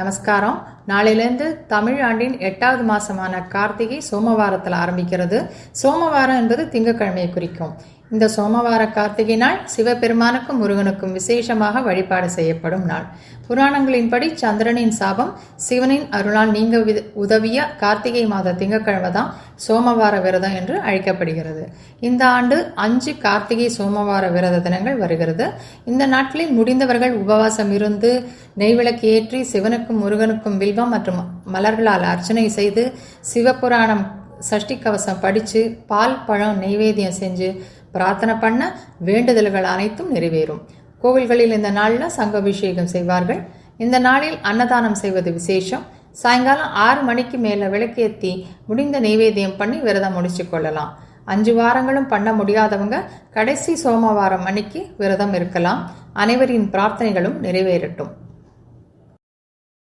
నమస్కారం. நாளையிலேருந்து தமிழ் ஆண்டின் எட்டாவது மாசமான கார்த்திகை சோமவாரத்தில் ஆரம்பிக்கிறது. சோமவாரம் என்பது திங்கக்கிழமையை குறிக்கும். இந்த சோமவார கார்த்திகை நாள் சிவபெருமானுக்கும் முருகனுக்கும் விசேஷமாக வழிபாடு செய்யப்படும் நாள். புராணங்களின்படி சந்திரனின் சாபம் சிவனின் அருளால் நீங்க வித- உதவிய கார்த்திகை மாத திங்கட்கிழமை தான் சோமவார விரதம் என்று அழைக்கப்படுகிறது. இந்த ஆண்டு அஞ்சு கார்த்திகை சோமவார விரத தினங்கள் வருகிறது. இந்த நாட்களில் முடிந்தவர்கள் உபவாசம் இருந்து நெய்விளக்கு ஏற்றி சிவனுக்கும் முருகனுக்கும் வில்வம் மற்றும் மலர்களால் அர்ச்சனை செய்து சிவபுராணம் சஷ்டி கவசம் படித்து பால் பழம் நெய்வேத்தியம் செஞ்சு பிரார்த்தனை பண்ண வேண்டுதல்கள் அனைத்தும் நிறைவேறும். கோவில்களில் இந்த நாளில் சங்கபிஷேகம் செய்வார்கள். இந்த நாளில் அன்னதானம் செய்வது விசேஷம். சாயங்காலம் ஆறு மணிக்கு மேலே விளக்கேற்றி முடிந்த நெய்வேத்தியம் பண்ணி விரதம் முடிச்சு கொள்ளலாம். அஞ்சு வாரங்களும் பண்ண முடியாதவங்க கடைசி சோமவாரம் அன்னைக்கு விரதம் இருக்கலாம். அனைவரின் பிரார்த்தனைகளும் நிறைவேறட்டும்.